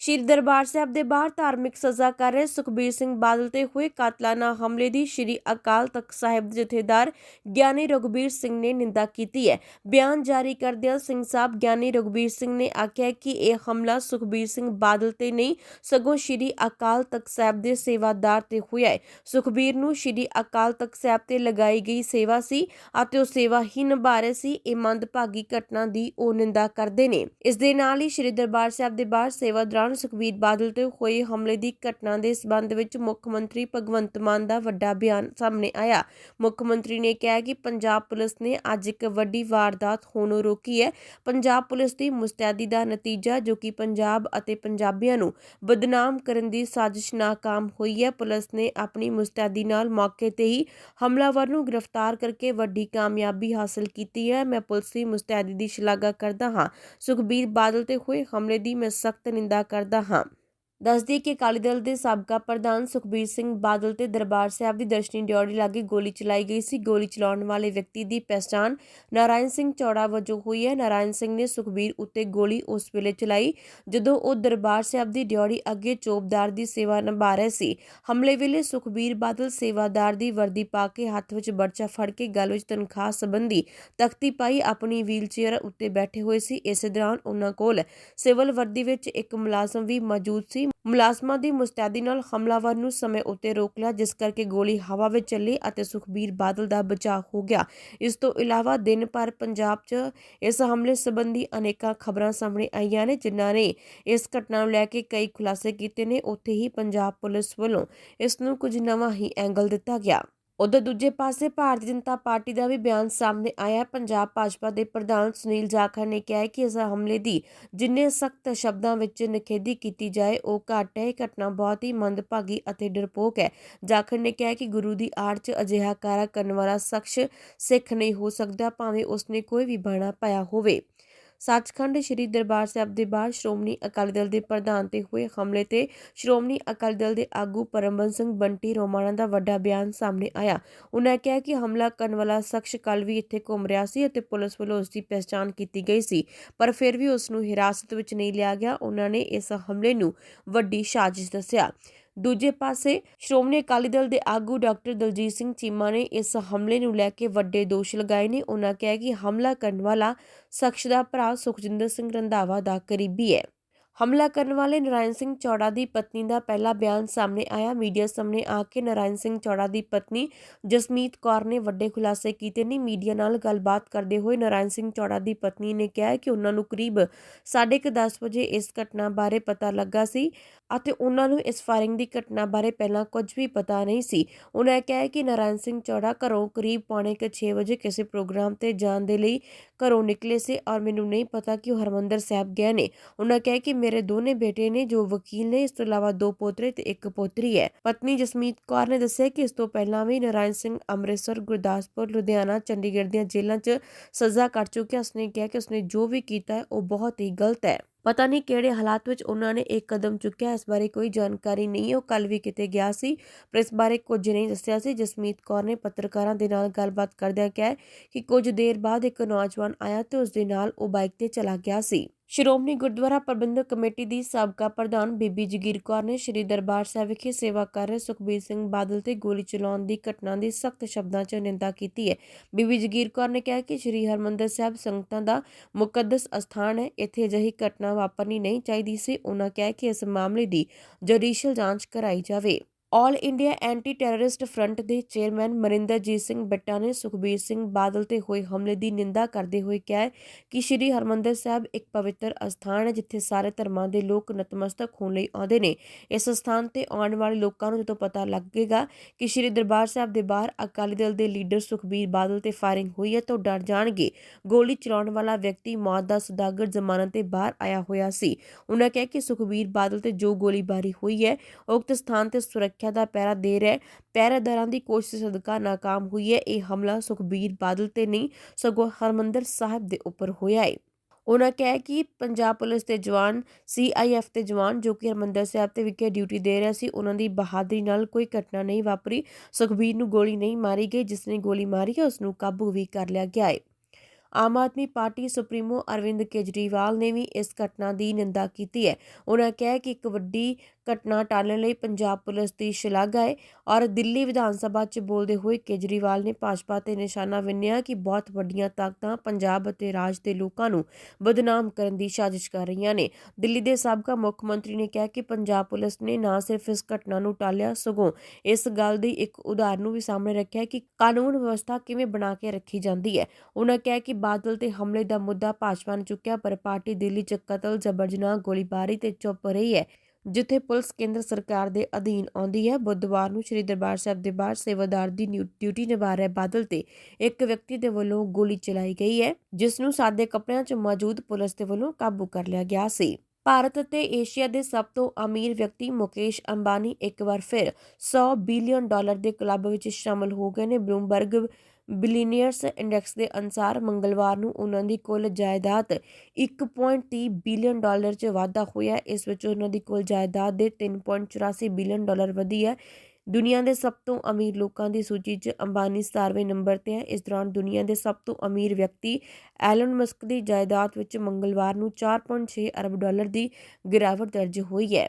ਸ਼੍ਰੀ ਦਰਬਾਰ ਸਾਹਿਬ ਦੇ ਬਾਹਰ ਧਾਰਮਿਕ ਸਜ਼ਾ ਕਰ ਰਹੇ ਸੁਖਬੀਰ ਸਿੰਘ ਬਾਦਲ ਤੇ ਹੋਏ ਕਾਤਲਾਨਾ ਹਮਲੇ ਦੀ ਸ਼੍ਰੀ ਅਕਾਲ ਤਖਤ ਸਾਹਿਬ ਜਥੇਦਾਰ ਗਿਆਨੀ ਰਘੁਬੀਰ ਸਿੰਘ ਨੇ ਨਿੰਦਾ ਕੀਤੀ ਹੈ। ਬਿਆਨ ਜਾਰੀ ਕਰਦਿਆਂ ਸਿੰਘ ਸਾਹਿਬ ਗਿਆਨੀ ਰਘੁਬੀਰ ਸਿੰਘ ਨੇ ਆਖਿਆ ਕਿ ਇਹ ਹਮਲਾ ਸੁਖਬੀਰ ਸਿੰਘ ਬਾਦਲ ਤੇ ਨਹੀਂ, ਸਗੋਂ ਸ਼੍ਰੀ ਅਕਾਲ ਤਖਤ ਸਾਹਿਬ ਦੇ ਸੇਵਾਦਾਰ ਤੇ ਹੋਇਆ ਹੈ। ਸੁਖਬੀਰ ਨੂੰ ਸ਼੍ਰੀ ਅਕਾਲ ਤਖਤ ਸਾਹਿਬ ਤੇ ਲਗਾਈ ਗਈ ਸੇਵਾ ਸੀ ਅਤੇ ਉਹ ਸੇਵਾ ਹੀ ਨਿਭਾ ਰਹੇ ਸੀ, ਇਹ ਮੰਦਭਾਗੀ ਘਟਨਾ ਦੀ ਉਹ ਨਿੰਦਾ ਕਰਦੇ ਨੇ। ਇਸ ਦੇ ਨਾਲ ਹੀ ਸ਼੍ਰੀ ਦਰਬਾਰ ਸਾਹਿਬ ਦੇ ਬਾਹਰ ਸੇਵਾ ਦੌਰਾਨ ਸੁਖਬੀਰ ਬਾਦਲ ਤੇ ਹੋਏ ਹਮਲੇ ਦੀ ਘਟਨਾ ਦੇ ਸਬੰਧ ਵਿੱਚ ਮੁੱਖ ਮੰਤਰੀ ਭਗਵੰਤ ਮਾਨ ਦਾ ਵੱਡਾ ਬਿਆਨ ਸਾਹਮਣੇ ਆਇਆ। ਮੁੱਖ ਮੰਤਰੀ ਨੇ ਕਿਹਾ ਕਿ ਪੰਜਾਬ ਪੁਲਿਸ ਨੇ ਅੱਜ ਇੱਕ ਵੱਡੀ ਵਾਰਦਾਤ ਹੋਣੋਂ ਰੋਕੀ ਹੈ। ਪੰਜਾਬ ਪੁਲਿਸ ਦੀ ਮੁਸਤੈਦੀ ਦਾ ਨਤੀਜਾ, ਜੋ ਕਿ ਪੰਜਾਬ ਅਤੇ ਪੰਜਾਬੀਆਂ ਨੂੰ ਬਦਨਾਮ ਕਰਨ ਦੀ ਸਾਜ਼ਿਸ਼ ਨਾਕਾਮ ਹੋਈ ਹੈ, ਪੁਲਿਸ ਨੇ ਆਪਣੀ ਮੁਸਤੈਦੀ ਨਾਲ ਮੌਕੇ ਤੇ ਹੀ ਹਮਲਾਵਰ ਨੂੰ ਗ੍ਰਿਫਤਾਰ ਕਰਕੇ ਵੱਡੀ ਕਾਮਯਾਬੀ ਹਾਸਲ ਕੀਤੀ ਹੈ। ਮੈਂ ਪੁਲਿਸ ਦੀ ਮੁਸਤੈਦੀ ਦੀ ਸ਼ਲਾਘਾ ਕਰਦਾ ਹਾਂ। ਸੁਖਬੀਰ ਬਾਦਲ ਤੇ ਹੋਏ ਹਮਲੇ ਦੀ ਮੈਂ ਸਖਤ ਨਿੰਦਾ ਕਰਦਾ ਹਾਂ ਦੱਸਦੀ ਕਿ ਅਕਾਲੀ ਦਲ ਦੇ ਸਾਬਕਾ ਪ੍ਰਧਾਨ ਸੁਖਬੀਰ ਸਿੰਘ ਬਾਦਲ ਤੇ ਦਰਬਾਰ ਸਾਹਿਬ ਦੀ ਦਰਸ਼ਨੀ ਡਿਓੜੀ ਲਾਗੇ ਗੋਲੀ ਚਲਾਈ ਗਈ ਸੀ। ਗੋਲੀ ਚਲਾਉਣ ਵਾਲੇ ਵਿਅਕਤੀ ਦੀ ਪਛਾਣ ਨਾਰਾਇਣ ਸਿੰਘ ਚੌੜਾ ਵਜੋਂ ਹੋਈ ਹੈ। ਨਾਰਾਇਣ ਸਿੰਘ ਨੇ ਸੁਖਬੀਰ ਉੱਤੇ ਗੋਲੀ ਉਸ ਵੇਲੇ ਚਲਾਈ, ਜਦੋਂ ਉਹ ਦਰਬਾਰ ਸਾਹਿਬ ਦੀ ਡਿਓੜੀ ਅੱਗੇ ਚੋਬਦਾਰ ਦੀ ਸੇਵਾ ਨਿਭਾ ਰਹੇ ਸੀ। ਹਮਲੇ ਵੇਲੇ ਸੁਖਬੀਰ ਬਾਦਲ ਸੇਵਾਦਾਰ ਦੀ ਵਰਦੀ ਪਾ ਕੇ ਹੱਥ ਵਿੱਚ ਬਰਚਾ ਫੜ ਕੇ ਗਲ ਵਿੱਚ ਤਨਖਾਹ ਸੰਬੰਧੀ ਤਖਤੀ ਪਾਈ ਆਪਣੀ ਵੀਲਚੇਅਰ ਉੱਤੇ ਬੈਠੇ ਹੋਏ ਸੀ। ਇਸੇ ਦੌਰਾਨ ਉਹਨਾਂ ਕੋਲ ਸਿਵਲ ਵਰਦੀ ਵਿੱਚ ਇੱਕ ਮੁਲਾਜ਼ਮ ਵੀ ਮੌਜੂਦ ਸੀ। ਮੁਲਾਜ਼ਮਾਂ ਦੀ ਮੁਸਤੈਦੀ ਨਾਲ ਹਮਲਾਵਰ ਨੂੰ ਸਮੇਂ ਉੱਤੇ ਰੋਕ ਲਿਆ, ਜਿਸ ਕਰਕੇ ਗੋਲੀ ਹਵਾ ਵਿੱਚ ਚੱਲੀ ਅਤੇ ਸੁਖਬੀਰ ਬਾਦਲ ਦਾ ਬਚਾਅ ਹੋ ਗਿਆ। ਇਸ ਤੋਂ ਇਲਾਵਾ ਦਿਨ ਭਰ ਪੰਜਾਬ 'ਚ ਇਸ ਹਮਲੇ ਸੰਬੰਧੀ ਅਨੇਕਾਂ ਖਬਰਾਂ ਸਾਹਮਣੇ ਆਈਆਂ ਨੇ, ਜਿਨ੍ਹਾਂ ਨੇ ਇਸ ਘਟਨਾ ਨੂੰ ਲੈ ਕੇ ਕਈ ਖੁਲਾਸੇ ਕੀਤੇ ਨੇ। ਉੱਥੇ ਹੀ ਪੰਜਾਬ ਪੁਲਿਸ ਵੱਲੋਂ ਇਸ ਨੂੰ ਕੁਝ ਨਵਾਂ ਹੀ ਐਂਗਲ ਦਿੱਤਾ ਗਿਆ। ਉਧਰ ਦੂਜੇ ਪਾਸੇ ਭਾਰਤੀ ਜਨਤਾ ਪਾਰਟੀ ਦਾ ਵੀ ਬਿਆਨ ਸਾਹਮਣੇ ਆਇਆ। ਪੰਜਾਬ ਭਾਜਪਾ ਦੇ ਪ੍ਰਧਾਨ ਸੁਨੀਲ ਜਾਖੜ ਨੇ ਕਿਹਾ ਕਿ ਇਸ ਹਮਲੇ ਦੀ ਜਿੰਨੇ ਸਖਤ ਸ਼ਬਦਾਂ ਵਿੱਚ ਨਿਖੇਧੀ ਕੀਤੀ ਜਾਏ, ਉਹ ਘੱਟ ਹੈ। ਇਹ ਘਟਨਾ ਬਹੁਤ ਹੀ ਮੰਦਭਾਗੀ ਅਤੇ ਡਰਪੋਕ ਹੈ। ਜਾਖੜ ਨੇ ਕਿਹਾ ਕਿ ਗੁਰੂ ਦੀ ਆੜ 'ਚ ਅਜਿਹਾ ਕਾਰਾ ਕਰਨ ਵਾਲਾ ਸ਼ਖਸ ਸਿੱਖ ਨਹੀਂ ਹੋ ਸਕਦਾ, ਭਾਵੇਂ ਉਸਨੇ ਕੋਈ ਵੀ ਬਾਣਾ ਪਾਇਆ ਹੋਵੇ। ਸੱਚਖੰਡ ਸ੍ਰੀ ਦਰਬਾਰ ਸਾਹਿਬ ਦੇ ਬਾਹਰ ਸ਼੍ਰੋਮਣੀ ਅਕਾਲੀ ਦਲ ਦੇ ਪ੍ਰਧਾਨ ਤੇ ਹੋਏ ਹਮਲੇ ਤੇ ਸ਼੍ਰੋਮਣੀ ਅਕਾਲੀ ਦਲ ਦੇ ਆਗੂ ਪਰਮਬੰਸ ਸਿੰਘ ਬੰਟੀ ਰੋਮਾਣਾ ਦਾ ਵੱਡਾ ਬਿਆਨ ਸਾਹਮਣੇ ਆਇਆ। ਉਹਨਾਂ ਕਿਹਾ ਕਿ ਹਮਲਾ ਕਰਨ ਵਾਲਾ ਸ਼ਖਸ ਕੱਲ ਵੀ ਇੱਥੇ ਘੁੰਮ ਰਿਹਾ ਸੀ ਅਤੇ ਪੁਲਿਸ ਵੱਲੋਂ ਉਸ ਦੀ ਪਛਾਣ ਕੀਤੀ ਗਈ ਸੀ, ਪਰ ਫਿਰ ਵੀ ਉਸ ਨੂੰ ਹਿਰਾਸਤ ਵਿੱਚ ਨਹੀਂ ਲਿਆ ਗਿਆ। ਉਹਨਾਂ ਨੇ ਇਸ ਹਮਲੇ ਨੂੰ ਵੱਡੀ ਸਾਜ਼ਿਸ਼ ਦੱਸਿਆ। ਦੂਜੇ ਪਾਸੇ, ਸ਼੍ਰੋਮਣੀ ਅਕਾਲੀ ਦਲ ਦੇ ਆਗੂ ਡਾਕਟਰ ਦਲਜੀਤ ਸਿੰਘ ਚੀਮਾ ਨੇ ਇਸ ਹਮਲੇ ਨੂੰ ਲੈ ਕੇ ਵੱਡੇ ਦੋਸ਼ ਲਗਾਏ ਨੇ। ਉਹਨਾਂ ਕਿਹਾ ਕਿ ਹਮਲਾ ਕਰਨ ਵਾਲਾ ਸ਼ਖਸ ਦਾ ਭਰਾ ਸੁਖਜਿੰਦਰ ਸਿੰਘ ਰੰਧਾਵਾ ਦਾ ਕਰੀਬੀ ਹੈ। ਹਮਲਾ ਕਰਨ ਵਾਲੇ ਨਰਾਇਣ ਸਿੰਘ ਚੌੜਾ ਦੀ ਪਤਨੀ ਦਾ ਪਹਿਲਾ ਬਿਆਨ ਸਾਹਮਣੇ ਆਇਆ। ਮੀਡੀਆ ਸਾਹਮਣੇ ਆ ਕੇ ਨਰਾਇਣ ਸਿੰਘ ਚੌੜਾ ਦੀ ਪਤਨੀ ਜਸਮੀਤ ਕੌਰ ਨੇ ਵੱਡੇ ਖੁਲਾਸੇ ਕੀਤੇ ਨੇ। ਮੀਡੀਆ ਨਾਲ ਗੱਲਬਾਤ ਕਰਦੇ ਹੋਏ ਨਰਾਇਣ ਸਿੰਘ ਚੌੜਾ ਦੀ ਪਤਨੀ ਨੇ ਕਿਹਾ ਕਿ ਉਹਨਾਂ ਨੂੰ ਕਰੀਬ 10:30 ਵਜੇ ਇਸ ਘਟਨਾ ਬਾਰੇ ਪਤਾ ਲੱਗਾ ਸੀ ਅਤੇ ਉਹਨਾਂ ਨੂੰ ਇਸ ਫਾਇਰਿੰਗ ਦੀ ਘਟਨਾ ਬਾਰੇ ਪਹਿਲਾਂ ਕੁਝ ਵੀ ਪਤਾ ਨਹੀਂ ਸੀ। ਉਹਨਾਂ ਕਿਹਾ ਕਿ ਨਰਾਇਣ ਸਿੰਘ ਚੌੜਾ ਘਰੋਂ ਕਰੀਬ ਪੌਣੇ 6 ਵਜੇ ਕਿਸੇ ਪ੍ਰੋਗਰਾਮ ਤੇ ਜਾਣ ਦੇ ਲਈ ਘਰੋਂ ਨਿਕਲੇ ਸੀ ਔਰ ਮੈਨੂੰ ਨਹੀਂ ਪਤਾ ਕਿ ਉਹ ਹਰਮੰਦਰ ਸਾਹਿਬ ਗਏ ਨੇ। ਉਹਨਾਂ ਕਿਹਾ ਕਿ ਮੇਰੇ ਦੋਨੇ ਬੇਟੇ ਨੇ ਜੋ ਵਕੀਲ ਨੇ, ਇਸ ਤੋਂ ਇਲਾਵਾ ਦੋ ਪੋਤਰੇ ਤੇ ਇੱਕ ਪੋਤਰੀ ਹੈ। ਪਤਨੀ ਜਸਮੀਤ ਕੌਰ ਨੇ ਦੱਸਿਆ ਕਿ ਇਸ ਤੋਂ ਪਹਿਲਾਂ ਵੀ ਨਰਾਇਣ ਸਿੰਘ ਅੰਮ੍ਰਿਤਸਰ, ਗੁਰਦਾਸਪੁਰ, ਲੁਧਿਆਣਾ, ਚੰਡੀਗੜ੍ਹ ਦੀਆਂ ਜੇਲ੍ਹਾਂ 'ਚ ਸਜ਼ਾ ਕੱਟ ਚੁੱਕਿਆ। ਉਸਨੇ ਕਿਹਾ ਕਿ ਉਸਨੇ ਜੋ ਵੀ ਕੀਤਾ ਹੈ, ਉਹ ਬਹੁਤ ਹੀ ਗਲਤ ਹੈ। ਪਤਾ ਨਹੀਂ ਕਿਹੜੇ ਹਾਲਾਤ ਵਿੱਚ ਉਹਨਾਂ ਨੇ ਇੱਕ ਕਦਮ ਚੁੱਕਿਆ, ਇਸ ਬਾਰੇ ਕੋਈ ਜਾਣਕਾਰੀ ਨਹੀਂ। ਉਹ ਕੱਲ ਵੀ ਕਿਤੇ ਗਿਆ ਸੀ, ਪਰ ਇਸ ਬਾਰੇ ਕੁਝ ਨਹੀਂ ਦੱਸਿਆ ਸੀ। ਜਸਮੀਤ ਕੌਰ ਨੇ ਪੱਤਰਕਾਰਾਂ ਦੇ ਨਾਲ ਗੱਲਬਾਤ ਕਰਦਿਆਂ ਕਿਹਾ ਕਿ ਕੁਝ ਦੇਰ ਬਾਅਦ ਇੱਕ ਨੌਜਵਾਨ ਆਇਆ ਤੇ ਉਸ ਦੇ ਨਾਲ ਉਹ ਬਾਈਕ ਤੇ ਚਲਾ ਗਿਆ ਸੀ। ਸ਼੍ਰੋਮਣੀ ਗੁਰਦੁਆਰਾ ਪ੍ਰਬੰਧਕ ਕਮੇਟੀ ਦੀ ਸਾਬਕਾ ਪ੍ਰਧਾਨ ਬੀਬੀ ਜਗੀਰ ਕੌਰ ਨੇ ਸ੍ਰੀ ਦਰਬਾਰ ਸਾਹਿਬ ਵਿਖੇ ਸੇਵਾ ਕਰ ਰਹੇ ਸੁਖਬੀਰ ਸਿੰਘ ਬਾਦਲ ਤੇ ਗੋਲੀ ਚਲਾਉਣ ਦੀ ਘਟਨਾ ਦੀ ਸਖਤ ਸ਼ਬਦਾਂ 'ਚ ਨਿੰਦਾ ਕੀਤੀ ਹੈ। ਬੀਬੀ ਜਗੀਰ ਕੌਰ ਨੇ ਕਿਹਾ ਕਿ ਸ੍ਰੀ ਹਰਮੰਦਰ ਸਾਹਿਬ ਸੰਗਤਾਂ ਦਾ ਮੁਕੱਦਸ ਅਸਥਾਨ ਹੈ। ਇੱਥੇ ਅਜਿਹੀ ਘਟਨਾ ਵਾਪਰਨੀ ਨਹੀਂ ਚਾਹੀਦੀ ਸੀ। ਉਹਨਾਂ ਕਿਹਾ ਕਿ ਇਸ ਮਾਮਲੇ ਦੀ ਜੁਡੀਸ਼ੀਅਲ ਜਾਂਚ ਕਰਾਈ ਜਾਵੇ। All India anti terrorist front ਦੇ ਚੇਅਰਮੈਨ ਮਰਿੰਦਰਜੀਤ ਸਿੰਘ ਬੱਟਾ ਨੇ ਸੁਖਬੀਰ ਸਿੰਘ ਬਾਦਲ ਤੇ ਹੋਏ ਹਮਲੇ ਦੀ ਨਿੰਦਾ ਕਰਦੇ ਹੋਏ ਕਿਹਾ ਕਿ ਸ੍ਰੀ ਹਰਮੰਦਰ ਸਾਹਿਬ ਇੱਕ ਪਵਿੱਤਰ ਅਸਥਾਨ ਹੈ, ਜਿੱਥੇ ਸਾਰੇ ਧਰਮਾਂ ਦੇ ਲੋਕ ਨਤਮਸਤਕ ਹੋਣ ਲਈ ਆਉਂਦੇ ਨੇ। ਇਸ ਸਥਾਨ ਤੇ ਆਉਣ ਵਾਲੇ ਲੋਕਾਂ ਨੂੰ ਜਦੋਂ ਪਤਾ ਲੱਗੇਗਾ ਕਿ ਸ੍ਰੀ ਦਰਬਾਰ ਸਾਹਿਬ ਦੇ ਬਾਹਰ ਅਕਾਲੀ ਦਲ ਦੇ ਲੀਡਰ ਸੁਖਬੀਰ ਬਾਦਲ ਤੇ ਫਾਇਰਿੰਗ ਹੋਈ ਹੈ, ਤਾਂ ਡਰ ਜਾਣਗੇ। ਗੋਲੀ ਚਲਾਉਣ ਵਾਲਾ ਵਿਅਕਤੀ ਮੌਤ ਦਾ ਸੁਦਾਗਰ ਜ਼ਮਾਨਤ ਤੇ ਬਾਹਰ ਆਇਆ ਹੋਇਆ ਸੀ। ਉਹਨਾਂ ਕਿਹਾ ਕਿ ਸੁਖਬੀਰ ਬਾਦਲ ਤੇ ਜੋ ਗੋਲੀਬਾਰੀ ਹੋਈ ਹੈ, ਉਕਤ ਸਥਾਨ ਤੇ ਸੁਰੱਖਿਆ ਦਾ ਪਹਿਰਾ ਦੇ ਰਿਹਾ ਪਹਿਰੇਦਾਰਾਂ ਦੀ ਕੋਸ਼ਿਸ਼ ਸਦਕਾ ਨਾਕਾਮ ਹੋਈ ਹੈ। ਇਹ ਹਮਲਾ ਸੁਖਬੀਰ ਬਾਦਲ ਤੇ ਨਹੀਂ, ਸਗੋਂ ਹਰਮੰਦਰ ਸਾਹਿਬ ਦੇ ਉੱਪਰ ਹੋਇਆ ਹੈ। ਉਹਨਾਂ ਕਿਹਾ ਕਿ ਪੰਜਾਬ ਪੁਲਿਸ ਦੇ ਜਵਾਨ, ਸੀਆਈਐਫ ਦੇ ਜਵਾਨ ਜੋ ਕਿ ਹਰਮੰਦਰ ਸਾਹਿਬ ਤੇ ਵਿਖੇ ਡਿਊਟੀ ਦੇ ਰਹੇ ਸੀ ਉਹਨਾਂ ਦੀ ਬਹਾਦਰੀ ਨਾਲ ਕੋਈ ਘਟਨਾ ਨਹੀਂ ਵਾਪਰੀ। ਸੁਖਬੀਰ ਨੂੰ ਗੋਲੀ ਨਹੀਂ ਮਾਰੀ ਗਈ, ਜਿਸ ਨੇ ਗੋਲੀ ਮਾਰੀ ਹੈ ਉਸ ਨੂੰ ਕਾਬੂ ਵੀ ਕਰ ਲਿਆ ਗਿਆ ਹੈ। ਆਮ ਆਦਮੀ ਪਾਰਟੀ ਸੁਪਰੀਮੋ ਅਰਵਿੰਦ ਕੇਜਰੀਵਾਲ ਨੇ ਵੀ ਇਸ ਘਟਨਾ ਦੀ ਨਿੰਦਾ ਕੀਤੀ ਹੈ। ਉਹਨਾਂ ਕਿਹਾ ਕਿ ਇੱਕ ਵੱਡੀ ਘਟਨਾ ਟਾਲਣ ਲਈ ਪੰਜਾਬ ਪੁਲਿਸ ਦੀ ਸ਼ਲਾਘਾ ਹੈ ਔਰ ਦਿੱਲੀ ਵਿਧਾਨ ਸਭਾ 'ਚ ਬੋਲਦੇ ਹੋਏ ਕੇਜਰੀਵਾਲ ਨੇ ਭਾਜਪਾ ਤੇ ਨਿਸ਼ਾਨਾ ਵਿੰਨਿਆ ਕਿ ਬਹੁਤ ਵੱਡੀਆਂ ਤਾਕਤਾਂ ਪੰਜਾਬ ਅਤੇ ਰਾਜ ਦੇ ਲੋਕਾਂ ਨੂੰ ਬਦਨਾਮ ਕਰਨ ਦੀ ਸਾਜ਼ਿਸ਼ ਕਰ ਰਹੀਆਂ ਨੇ। ਦਿੱਲੀ ਦੇ ਸਾਬਕਾ ਮੁੱਖ ਮੰਤਰੀ ਨੇ ਕਿਹਾ ਕਿ ਪੰਜਾਬ ਪੁਲਿਸ ਨੇ ਨਾ ਸਿਰਫ ਇਸ ਘਟਨਾ ਨੂੰ ਟਾਲਿਆ, ਸਗੋਂ ਇਸ ਗੱਲ ਦੀ ਇੱਕ ਉਦਾਹਰਨ ਨੂੰ ਵੀ ਸਾਹਮਣੇ ਰੱਖਿਆ ਕਿ ਕਾਨੂੰਨ ਵਿਵਸਥਾ ਕਿਵੇਂ ਬਣਾ ਕੇ ਰੱਖੀ ਜਾਂਦੀ ਹੈ। ਉਹਨਾਂ ਕਿਹਾ ਕਿ ਬਾਦਲ ਤੇ ਹਮਲੇ ਦਾ ਮੁੱਦਾ ਭਾਜਪਾ ਨੇ ਚੁੱਕਿਆ, ਪਰ ਪਾਰਟੀ ਦਿੱਲੀ 'ਚ ਕਤਲ, ਜ਼ਬਰਜਨਾਹ, ਗੋਲੀਬਾਰੀ ਤੇ ਚੁੱਪ ਰਹੀ ਹੈ। ਜਿੱਥੇ ਪੁਲਿਸ ਕੇਂਦਰ ਸਰਕਾਰ ਦੇ ਅਧੀਨ ਆਉਂਦੀ ਹੈ। ਬੁੱਧਵਾਰ ਨੂੰ ਸ੍ਰੀ ਦਰਬਾਰ ਸਾਹਿਬ ਦੇ ਬਾਹਰ ਸੇਵਾਦਾਰ ਦੀ ਡਿਊਟੀ ਨਿਭਾ ਰਹੇ ਬਾਦਲ ਤੇ ਇੱਕ ਵਿਅਕਤੀ ਦੇ ਵੱਲੋਂ ਗੋਲੀ ਚਲਾਈ ਗਈ ਹੈ, ਜਿਸ ਨੂੰ ਸਾਦੇ ਕੱਪੜਿਆਂ 'ਚ ਮੌਜੂਦ ਪੁਲਿਸ ਦੇ ਵੱਲੋਂ ਕਾਬੂ ਕਰ ਲਿਆ ਗਿਆ ਸੀ। ਭਾਰਤ ਅਤੇ ਏਸ਼ੀਆ ਦੇ ਸਭ ਤੋਂ ਅਮੀਰ ਵਿਅਕਤੀ ਮੁਕੇਸ਼ ਅੰਬਾਨੀ ਇੱਕ ਵਾਰ ਫਿਰ 100 ਬਿਲੀਅਨ ਡਾਲਰ ਦੇ ਕਲੱਬ ਵਿੱਚ ਸ਼ਾਮਲ ਹੋ ਗਏ ਨੇ। ਬਲੂਮਬਰਗ ਬਿਲੀਨੀਅਰਸ ਇੰਡੈਕਸ ਦੇ ਅਨੁਸਾਰ ਮੰਗਲਵਾਰ ਨੂੰ ਉਹਨਾਂ ਦੀ ਕੁੱਲ ਜਾਇਦਾਦ 1.30 ਬਿਲੀਅਨ ਡਾਲਰ 'ਚ ਵਾਧਾ ਹੋਇਆ ਇਸ ਵਿੱਚ ਉਹਨਾਂ ਦੀ ਕੁੱਲ ਜਾਇਦਾਦ ਦੇ 3.84 ਬਿਲੀਅਨ ਡਾਲਰ ਵਧੀ ਹੈ। ਦੁਨੀਆ ਦੇ ਸਭ ਤੋਂ ਅਮੀਰ ਲੋਕਾਂ ਦੀ ਸੂਚੀ 'ਚ ਅੰਬਾਨੀ 17ਵੇਂ ਨੰਬਰ ਤੇ ਹੈ। ਇਸ ਦੌਰਾਨ ਦੁਨੀਆ ਦੇ ਸਭ ਤੋਂ ਅਮੀਰ ਵਿਅਕਤੀ ਐਲਨ ਮਸਕ ਦੀ ਜਾਇਦਾਦ ਵਿੱਚ ਮੰਗਲਵਾਰ ਨੂੰ 4.6 ਅਰਬ ਡਾਲਰ ਦੀ ਗਿਰਾਵਟ ਦਰਜ ਹੋਈ ਹੈ।